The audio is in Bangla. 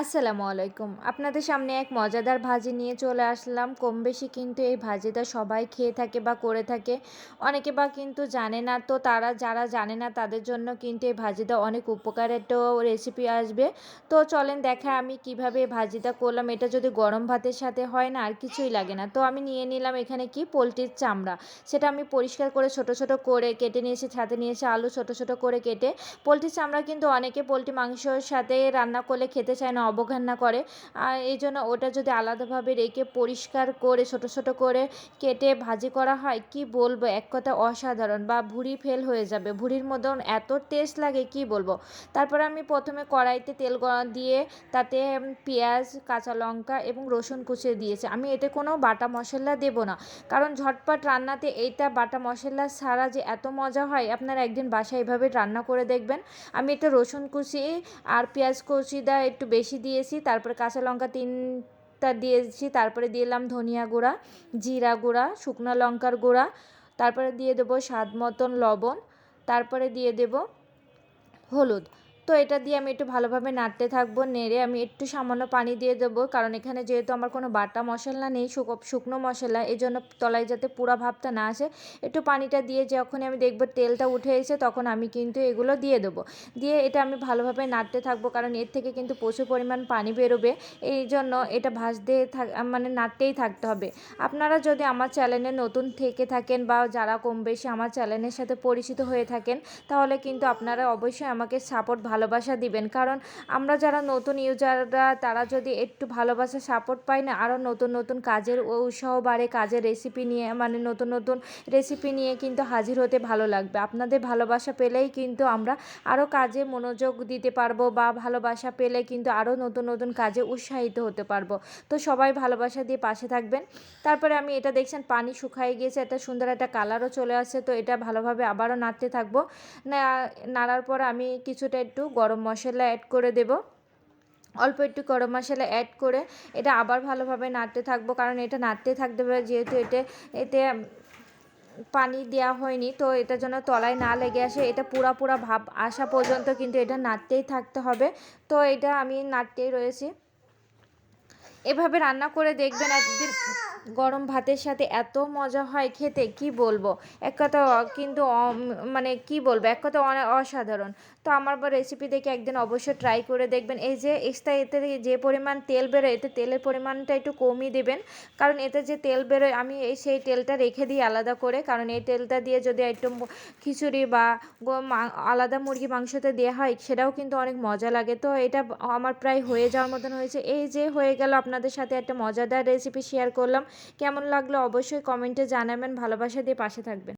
আসসালামু আলাইকুম। আপনাদের সামনে এক মজাদার ভাজি নিয়ে চলে আসলাম। কম বেশি কিন্তু এই ভাজিটা সবাই খেয়ে থাকে বা করে থাকে। অনেকে বা কিন্তু জানে না, তো তারা যারা জানে না তাদের জন্য কিন্তু এই ভাজিটা অনেক উপকারের একটা রেসিপি আসবে। তো চলেন দেখা আমি কীভাবে এই ভাজিটা করলাম। এটা যদি গরম ভাতের সাথে হয় না, আর কিছুই লাগে না। তো আমি নিয়ে নিলাম এখানে কি? পোলট্রির চামড়া। সেটা আমি পরিষ্কার করে ছোট ছোট করে কেটে নিয়েছি সাথে নিয়েছি, আলু ছোট ছোট করে কেটে। পোলট্রির চামড়া কিন্তু অনেকে পোলট্রি মাংসর সাথে রান্না করলে খেতে চায় না অবজ্ঞা করে। আর এই জন্য ওটা যদি আলাদাভাবে রেখে পরিষ্কার করে, ছোট ছোট করে কেটে ভাজি করা হয়, কি বলব? এক কথা অসাধারণ বা ভুঁড়ি ফেল হয়ে যাবে। ভুঁড়ির মতন এত টেস্ট লাগে, কি বলব? তারপরে আমি প্রথমে কড়াইতে তেল দিয়ে তাতে পেঁয়াজ, কাঁচা লঙ্কা এবং রসুন কুচিয়ে দিয়েছি। আমি এতে কোনো বাটা মশলা দেব না। কারণ ঝটপট রান্নাতে এইটা বাটা মশলা ছাড়া যে এত মজা হয়, আপনারা একদিন বাসায় এভাবে রান্না করে দেখবেন। আমি এটা রসুন কুচি আর পেঁয়াজ কুচিটা একটু বেশি দিয়েছি, তারপরে কাঁচা লঙ্কা তিনটা দিয়েছি, তারপরে দিলাম ধনিয়া গুঁড়া, জিরা গুঁড়া, শুকনো লঙ্কার গুঁড়া, তারপরে দিয়ে দেবো স্বাদ মতন লবণ, তারপরে দিয়ে দেব হলুদ। তো এটা দিয়ে আমি একটু ভালোভাবে নাড়তে থাকব, নেড়ে আমি একটু সামান্য পানি দিয়ে দেবো। কারণ এখানে যেহেতু আমার কোনো বাটা মশলা নেই শুকনো মশলা এই জন্য তলায় যাতে পুরা ভাবটা না আসে, একটু পানিটা দিয়ে যখন আমি দেখব তেলটা উঠে এসে তখন আমি কিন্তু এগুলো দিয়ে দেবো। দিয়ে এটা আমি ভালোভাবে নাড়তে থাকব, কারণ এর থেকে কিন্তু প্রচুর পরিমাণ পানি বেরোবে। এই জন্য এটা ভাজতে থাক মানে নাড়তেই থাকতে হবে। আপনারা যদি আমার চ্যানেলে নতুন থেকে থাকেন বা যারা কম বেশি আমার চ্যানেলের সাথে পরিচিত হয়ে থাকেন, তাহলে কিন্তু আপনারা অবশ্যই আমাকে সাপোর্ট ভালোবাসা দিবেন। কারণ আমরা যারা নতুন ইউজাররা তারা যদি একটু ভালোবাসা সাপোর্ট পায় না আরও নতুন নতুন কাজের উৎসাহ বাড়ে, কাজের রেসিপি নিয়ে মানে নতুন নতুন রেসিপি নিয়ে কিন্তু হাজির হতে ভালো লাগবে। আপনাদের ভালোবাসা পেলেই কিন্তু আমরা আরও কাজে মনোযোগ দিতে পারব বা ভালোবাসা পেলে কিন্তু আরও নতুন নতুন কাজে উৎসাহিত হতে পারব। তো সবাই ভালোবাসা দিয়ে পাশে থাকবেন। তারপরে আমি এটা দেখছেন, পানি শুকাই গিয়েছে, একটা সুন্দর একটা কালারও চলে আসছে, তো এটা ভালোভাবে আবারও নাড়তে থাকব। নাড়ার পর আমি কিছুটা একটু গরম মশলা অ্যাড করে দেব। অল্প একটু গরম মশলা অ্যাড করে এটা আবার ভালোভাবে নাড়তে থাকব, কারণ এটা নাড়তে থাকতে হবে যেহেতু এটা, এতে পানি দেওয়া হয়নি, তো এটা যেন তলায় না লেগে আসে, এটা পুরা পুরা ভাব আসা পর্যন্ত কিন্তু এটা নাড়তেই থাকতে হবে। তো এটা আমি নাড়তেই রয়েছি। এভাবে রান্না করে দেখবেন একদিন গরম ভাতের সাথে এত মজা হয় খেতে, কি বলব? এক কথা কিন্তু মানে কি বলব? এক কথা অসাধারণ। তো আমার বা রেসিপি দেখে একদিন অবশ্যই ট্রাই করে দেখবেন। এই যে এক্সট্রা এতে যে পরিমাণ তেল বেরোয়, এতে তেলের পরিমাণটা একটু কমই দেবেন। কারণ এতে যে তেল বেরোয়, আমি এই সেই তেলটা রেখে দিই আলাদা করে। কারণ এই তেলটা দিয়ে যদি একটু খিচুড়ি বা আলাদা মুরগি মাংসতে দেওয়া হয়, সেটাও কিন্তু অনেক মজা লাগে। তো এটা আমার প্রায় হয়ে যাওয়ার মতন হয়েছে। এই যে হয়ে গেল আপনাদের সাথে একটা মজাদার রেসিপি শেয়ার করলাম। কেমন লাগল অবশ্যই কমেন্টে জানাবেন। ভালোবাসা দিয়ে পাশে থাকবেন।